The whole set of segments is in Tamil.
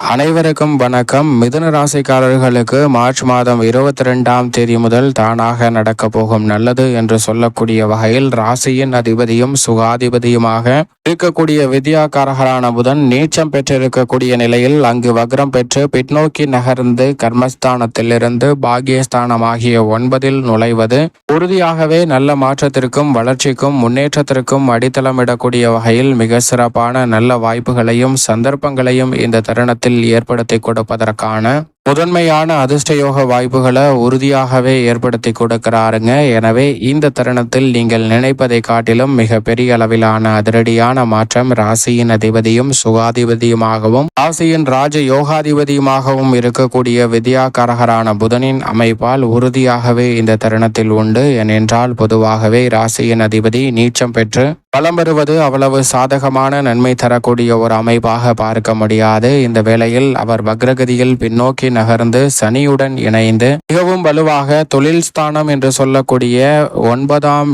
அனைவருக்கும் வணக்கம். மிதுன ராசிக்காரர்களுக்கு மார்ச் மாதம் இருபத்தி ரெண்டாம் தேதி முதல் தானாக நடக்க போகும் நல்லது என்று சொல்லக்கூடிய வகையில் ராசியின் அதிபதியும் சுகாதிபதியுமாக இருக்கக்கூடிய வித்யாகாரகரான புதன் நீச்சம் பெற்றிருக்கக்கூடிய நிலையில் அங்கு வக்ரம் பெற்று பின்னோக்கி நகர்ந்து கர்மஸ்தானத்திலிருந்து பாகியஸ்தானம் ஆகிய ஒன்பதில் நுழைவது உறுதியாகவே நல்ல மாற்றத்திற்கும் வளர்ச்சிக்கும் முன்னேற்றத்திற்கும் அடித்தளமிடக்கூடிய வகையில் மிக சிறப்பான நல்ல வாய்ப்புகளையும் சந்தர்ப்பங்களையும் இந்த தருணத்தில் ஏற்படுத்தி கொடுப்பதற்கான முதன்மையான அதிர்ஷ்டயோக வாய்ப்புகளை உறுதியாகவே ஏற்படுத்தி கொடுக்கிறாருங்க. எனவே இந்த தருணத்தில் நீங்கள் நினைப்பதை காட்டிலும் மிக பெரிய அளவிலான அதிரடியான மாற்றம் ராசியின் அதிபதியும் சுகாதிபதியுமாகவும் ராசியின் ராஜ யோகாதிபதியுமாகவும் இருக்கக்கூடிய வித்யாகாரகரான புதனின் அமைப்பால் உறுதியாகவே இந்த தருணத்தில் உண்டு. ஏனென்றால் பொதுவாகவே ராசியின் அதிபதி நீச்சம் பெற்று பலம் பெறுவது அவ்வளவு சாதகமான நன்மை தரக்கூடிய ஒரு அமைப்பாக பார்க்க முடியாது. இந்த வேளையில் அவர் வக்ரகதியில் பின்னோக்கி நகர்ந்து சனியுடன் இணைந்து மிகவும் வலுவாக தொழில் ஸ்தானம் என்று சொல்லக்கூடிய ஒன்பதாம்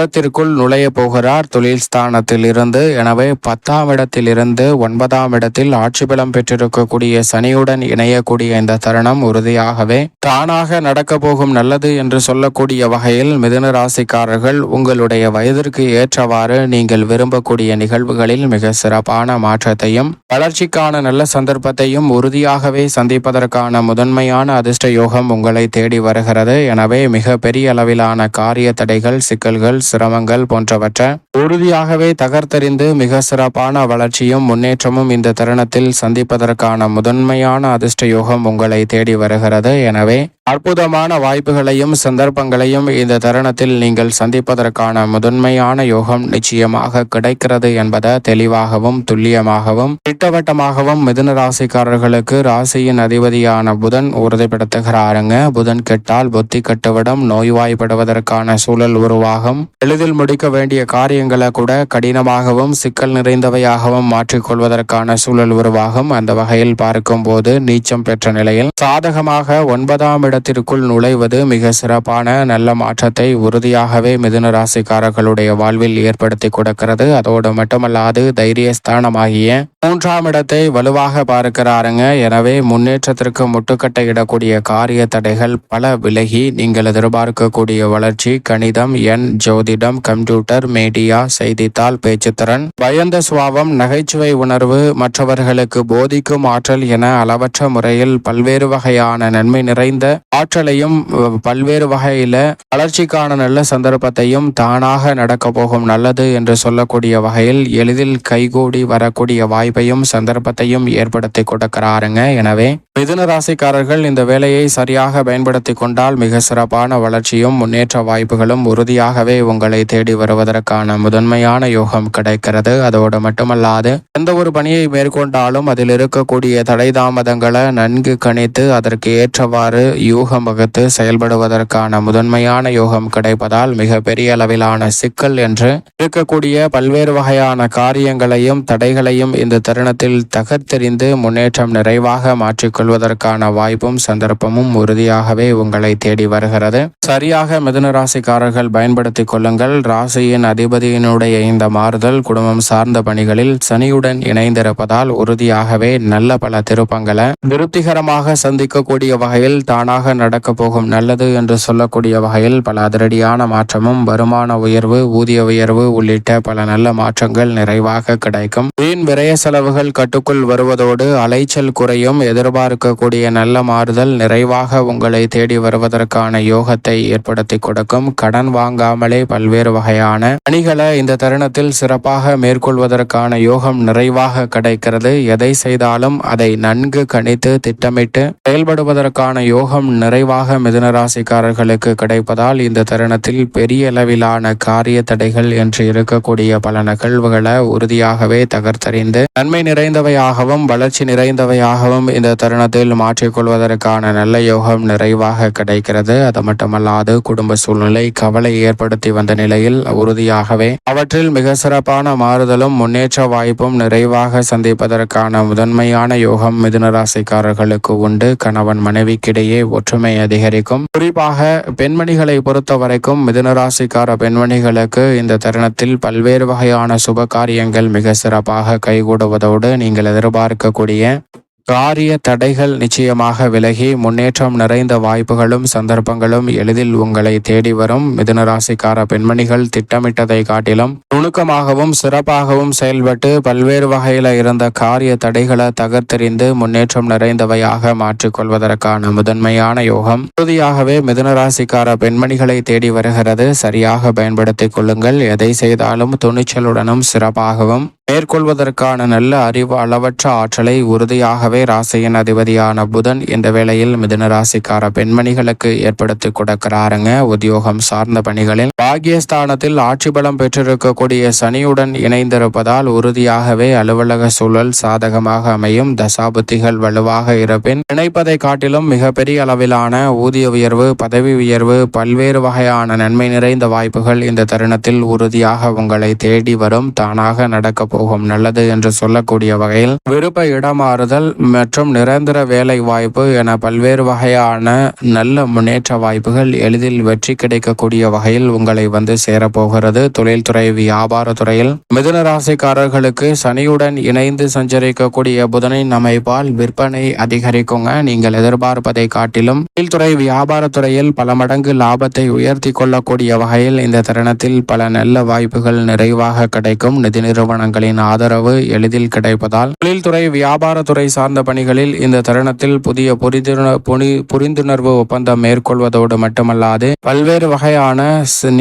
இடத்திற்குள் நுழைய போகிறார். தொழில் ஸ்தானத்தில் இருந்து எனவே பத்தாம் இடத்திலிருந்து ஒன்பதாம் இடத்தில் ஆட்சி பலம் பெற்றிருக்கக்கூடிய சனியுடன் இணையக்கூடிய இந்த தருணம் உறுதியாகவே தானாக நடக்க போகும் நல்லது என்று சொல்லக்கூடிய வகையில் மிதுன ராசிக்காரர்கள் உங்களுடைய வயதிற்கு ஏற்றவாறு நீங்கள் விரும்பக்கூடிய நிகழ்வுகளில் மிக சிறப்பான மாற்றத்தையும் வளர்ச்சிக்கான நல்ல சந்தர்ப்பத்தையும் உறுதியாகவே சந்திப்பதற்கான முதன்மையான அதிர்ஷ்ட யோகம் உங்களை தேடி வருகிறது. எனவே மிக பெரிய அளவிலான காரிய தடைகள் சிக்கல்கள் சிரமங்கள் போன்றவற்றை உறுதியாகவே தகர்த்தறிந்து மிக சிறப்பான வளர்ச்சியும் முன்னேற்றமும் இந்த தருணத்தில் சந்திப்பதற்கான முதன்மையான அதிர்ஷ்ட யோகம் உங்களை தேடி வருகிறது. எனவே அற்புதமான வாய்ப்புகளையும் சந்தர்ப்பங்களையும் இந்த தருணத்தில் நீங்கள் சந்திப்பதற்கான முதன்மையான யோகம் நிச்சயமாக கிடைக்கிறது என்பதை தெளிவாகவும் துல்லியமாகவும் திட்டவட்டமாகவும் மிதுன ராசிக்காரர்களுக்கு ராசியின் அதிபதியான புதன் உறுதிப்படுத்துகிறாருங்க. புதன் கெட்டால் புத்தி கட்டுவிடம் நோய்வாய்ப்படுவதற்கான சூழல் உருவாகும். எளிதில் முடிக்க வேண்டிய காரியங்களை கூட கடினமாகவும் சிக்கல் நிறைந்தவையாகவும் மாற்றிக்கொள்வதற்கான சூழல் உருவாகும். அந்த வகையில் பார்க்கும்போது நீச்சம் பெற்ற நிலையில் சாதகமாக ஒன்பதாம் வருடத்திற்குள் நுழைவது மிக சிறப்பான நல்ல மாற்றத்தை உறுதியாகவே மிதுன ராசிக்காரர்களுடைய வாழ்வில் ஏற்படுத்தி கொடுக்கிறது. அதோடு மட்டுமல்லாது தைரியஸ்தானமாகிய மூன்றாம் இடத்தை வலுவாக பார்க்கிறாருங்க. எனவே முன்னேற்றத்திற்கு முட்டுக்கட்டை இடக்கூடிய காரிய தடைகள் பல விலகி நீங்கள் எதிர்பார்க்கக்கூடிய வளர்ச்சி கணிதம் எண் ஜோதிடம் கம்ப்யூட்டர் மீடியா செய்தித்தாள் பேச்சுத்திறன் பயந்த சுவாவம் நகைச்சுவை உணர்வு மற்றவர்களுக்கு போதிக்கும் ஆற்றல் என அளவற்ற முறையில் பல்வேறு வகையான நன்மை நிறைந்த ஆற்றலையும் பல்வேறு வகையில வளர்ச்சிக்கான நல்ல சந்தர்ப்பத்தையும் தானாக நடக்க போகும் நல்லது என்று சொல்லக்கூடிய வகையில் எளிதில் கைகூடி வரக்கூடிய வாய்ப்பையும் சந்தர்ப்பத்தையும் ஏற்படுத்தி கொடுக்கிறாருங்க. எனவே மிதுன ராசிக்காரர்கள் இந்த வேலையை சரியாக பயன்படுத்தி கொண்டால் மிக சிறப்பான வளர்ச்சியும் முன்னேற்ற வாய்ப்புகளும் உறுதியாகவே உங்களை தேடி வருவதற்கான முதன்மையான யோகம் கிடைக்கிறது. அதோடு மட்டுமல்லாது எந்த ஒரு பணியை மேற்கொண்டாலும் அதில் இருக்கக்கூடிய தடை தாமதங்களை நன்கு கணித்து அதற்கு ஏற்றவாறு யூகம் வகுத்து செயல்படுவதற்கான முதன்மையான யோகம் கிடைப்பதால் மிக பெரிய அளவிலான சிக்கல் என்று இருக்கக்கூடிய பல்வேறு வகையான காரியங்களையும் தடைகளையும் இந்த தருணத்தில் தகர்த்தெறிந்து முன்னேற்றம் நிறைவாக மாற்றிக்கொள்வதற்கான வாய்ப்பும் சந்தர்ப்பமும் உறுதியாகவே உங்களை தேடி வருகிறது. சரியாக மிதுன ராசிக்காரர்கள் பயன்படுத்திக் கொள்ளுங்கள். ராசியின் அதிபதியினுடைய இந்த மாறுதல் குடும்பம் சார்ந்த பணிகளில் சனியுடன் இணைந்திருப்பதால் உறுதியாகவே நல்ல பல திருப்பங்களை திருப்திகரமாக சந்திக்கக்கூடிய வகையில் தானாக நடக்க போகும் நல்லது என்று சொல்லக்கூடிய வகையில் பல அதிரடியான மாற்றமும் வருமான உயர்வு ஊதிய உயர்வு உள்ளிட்ட பல நல்ல மாற்றங்கள் நிறைவாக கிடைக்கும். வீண் விரய செலவுகள் கட்டுக்குள் வருவதோடு அலைச்சல் குறையும். எதிர்பார்க்கக்கூடிய நல்ல மாறுதல் நிறைவாக உங்களை தேடி வருவதற்கான யோகத்தை ஏற்படுத்தி கொடுக்கும். கடன் வாங்காமலே பல்வேறு வகையான பணிகளை இந்த தருணத்தில் சிறப்பாக மேற்கொள்வதற்கான யோகம் நிறைவாக கிடைக்கிறது. எதை செய்தாலும் அதை நன்கு கணித்து திட்டமிட்டு செயல்படுவதற்கான யோகம் நிறைவாக மிதனராசிக்காரர்களுக்கு கிடைப்பதால் இந்த தருணத்தில் பெரிய அளவிலான காரிய தடைகள் என்று இருக்கக்கூடிய பல நிகழ்வுகளை உறுதியாகவே தகர்த்தறிந்து நன்மை நிறைந்தவையாகவும் வளர்ச்சி நிறைந்தவையாகவும் இந்த தருணத்தில் மாற்றிக்கொள்வதற்கான நல்ல யோகம் நிறைவாக கிடைக்கிறது. அது மட்டுமல்லாது குடும்ப சூழ்நிலை கவலை ஏற்படுத்தி வந்த நிலையில் உறுதியாகவே அவற்றில் மிக சிறப்பான மாறுதலும் முன்னேற்ற வாய்ப்பும் நிறைவாக சந்திப்பதற்கான முதன்மையான யோகம் மிதுனராசிக்காரர்களுக்கு உண்டு. கணவன் மனைவிக்கிடையே ஒற்றுமை அதிகரிக்கும். குறிப்பாக பெண்மணிகளை பொறுத்த வரைக்கும் மிதுனராசிக்கார பெண்மணிகளுக்கு இந்த தருணத்தில் பல்வேறு வகையான சுப காரியங்கள் மிக சிறப்பாக கைகூடுவதோடு நீங்கள் எதிர்பார்க்கக்கூடிய காரிய தடைகள் நிச்சயமாக விலகி முன்னேற்றம் நிறைந்த வாய்ப்புகளும் சந்தர்ப்பங்களும் எளிதில் உங்களை தேடி வரும் மிதுனராசிக்கார பெண்மணிகள் திட்டமிட்டதை காட்டிலும் நுணுக்கமாகவும் சிறப்பாகவும் செயல்பட்டு பல்வேறு வகையில் இருந்த காரிய தடைகளை தகர்த்தெறிந்து முன்னேற்றம் நிறைந்தவையாக மாற்றிக்கொள்வதற்கான முதன்மையான யோகம். உறுதியாகவே மிதுனராசிக்கார பெண்மணிகளை தேடி வருகிறது. சரியாக பயன்படுத்திக் கொள்ளுங்கள். எதை செய்தாலும் துணிச்சலுடனும் சிறப்பாகவும் மேற்கொள்வதற்கான நல்ல அறிவு அளவற்ற ஆற்றலை உறுதியாகவே ராசியின் அதிபதியான புதன் இந்த வேளையில் மிதுன ராசிக்கார பெண்மணிகளுக்கு ஏற்படுத்தி கொடுக்கிறாருங்க. உத்தியோகம் சார்ந்த பணிகளில் பாகியஸ்தானத்தில் ஆட்சி பலம் பெற்றிருக்கக்கூடிய சனியுடன் இணைந்திருப்பதால் உறுதியாகவே அலுவலக சூழல் சாதகமாக அமையும். தசாபுத்திகள் வலுவாக இருப்பின் நினைப்பதை காட்டிலும் மிகப்பெரிய அளவிலான ஊதிய உயர்வு பதவி உயர்வு பல்வேறு வகையான நன்மை நிறைந்த வாய்ப்புகள் இந்த தருணத்தில் உறுதியாக உங்களை தேடி வரும். தானாக நடக்க போகும். நல்லது என்று சொல்லக்கூடிய வகையில் விருப்ப இடமாறுதல் மற்றும் நிரந்தர வேலை வாய்ப்பு என பல்வேறு வகையான நல்ல முன்னேற்ற வாய்ப்புகள் எளிதில் வெற்றி கிடைக்கக்கூடிய வகையில் உங்கள் வந்து சேரப்போகிறது. தொழில்துறை வியாபாரத்துறையில் மிதுன ராசிக்காரர்களுக்கு சனியுடன் இணைந்து சஞ்சரிக்கக்கூடிய புதனின் அமைப்பால் விற்பனை அதிகரிக்குங்க. நீங்கள் எதிர்பார்ப்பதை காட்டிலும் தொழில்துறை வியாபாரத்துறையில் பல மடங்கு லாபத்தை உயர்த்தி கொள்ளக்கூடிய வகையில் இந்த தருணத்தில் பல நல்ல வாய்ப்புகள் நிறைவாக கிடைக்கும். நிதி நிறுவனங்களின் ஆதரவு எளிதில் கிடைப்பதால் தொழில்துறை வியாபாரத்துறை சார்ந்த பணிகளில் இந்த தருணத்தில் புதிய புரிந்துணர்வு ஒப்பந்தம் மேற்கொள்வதோடு மட்டுமல்லாது பல்வேறு வகையான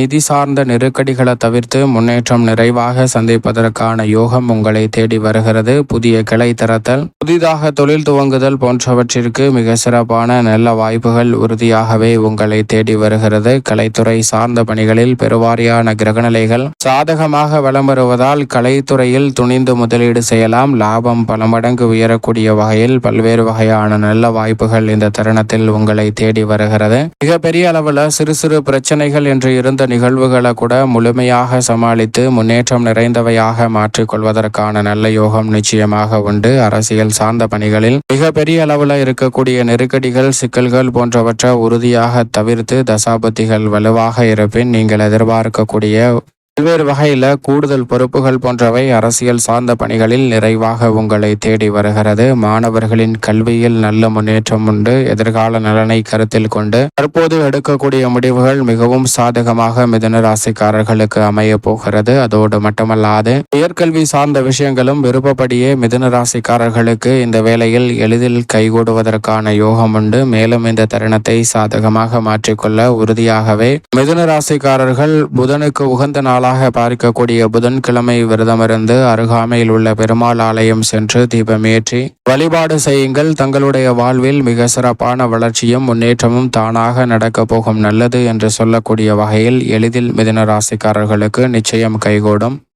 நிதி சார்ந்த நெருக்கடிகளை தவிர்த்து முன்னேற்றம் நிறைவாக சந்திப்பதற்கான யோகம் உங்களை தேடி வருகிறது. புதிய கிளை திறத்தல் புதிதாக தொழில் துவங்குதல் போன்றவற்றிற்கு மிக சிறப்பான நல்ல வாய்ப்புகள் உறுதியாகவே உங்களை தேடி வருகிறது. கலைத்துறை சார்ந்த பணிகளில் பெருவாரியான கிரகநிலைகள் சாதகமாக வளம் வருவதால் கலைத்துறையில் துணிந்து முதலீடு செய்யலாம். லாபம் பல மடங்கு உயரக்கூடிய வகையில் பல்வேறு வகையான நல்ல வாய்ப்புகள் இந்த தருணத்தில் உங்களை தேடி வருகிறது. மிகப்பெரிய அளவில் சிறு சிறு பிரச்சனைகள் என்று இருந்த நிகழ்வுகளை கூட முழுமையாக சமாளித்து முன்னேற்றம் நிறைந்தவையாக மாற்றிக்கொள்வதற்கான நல்ல யோகம் நிச்சயமாக உண்டு. அரசியல் சார்ந்த பணிகளில் மிகப்பெரிய அளவில் இருக்கக்கூடிய நெருக்கடிகள் சிக்கல்கள் போன்றவற்றை உறுதியாக தவிர்த்து தசாபதிகள் வலுவாக இருப்பின் நீங்கள் எதிர்பார்க்கக்கூடிய பல்வேறு வகையில் கூடுதல் பொறுப்புகள் போன்றவை அரசியல் சார்ந்த பணிகளில் நிறைவாக உங்களை தேடி வருகிறது. மாணவர்களின் கல்வியில் நல்ல முன்னேற்றம் உண்டு. எதிர்கால நலனை கருத்தில் கொண்டு தற்போது எடுக்கக்கூடிய முடிவுகள் மிகவும் சாதகமாக மிதுன ராசிக்காரர்களுக்கு அமைய போகிறது. அதோடு மட்டுமல்லாது உயர்கல்வி சார்ந்த விஷயங்களும் விருப்பப்படியே மிதுன ராசிக்காரர்களுக்கு இந்த வேளையில் எளிதில் கைகூடுவதற்கான யோகம் உண்டு. மேலும் இந்த தருணத்தை சாதகமாக மாற்றிக்கொள்ள உறுதியாகவே மிதுன ராசிக்காரர்கள் புதனுக்கு உகந்த நாள் நாளாக பார்க்கக்கூடிய புதன்கிழமை விரதமிருந்து அருகாமையில் உள்ள பெருமாள் ஆலயம் சென்று தீபமேற்றி வழிபாடு செய்யுங்கள். தங்களுடைய வாழ்வில் மிக சிறப்பான வளர்ச்சியும் முன்னேற்றமும் தானாக நடக்கப் போகும். நல்லது என்று சொல்லக்கூடிய வகையில் எளிதில் மிதன ராசிக்காரர்களுக்கு நிச்சயம் கைகூடும்.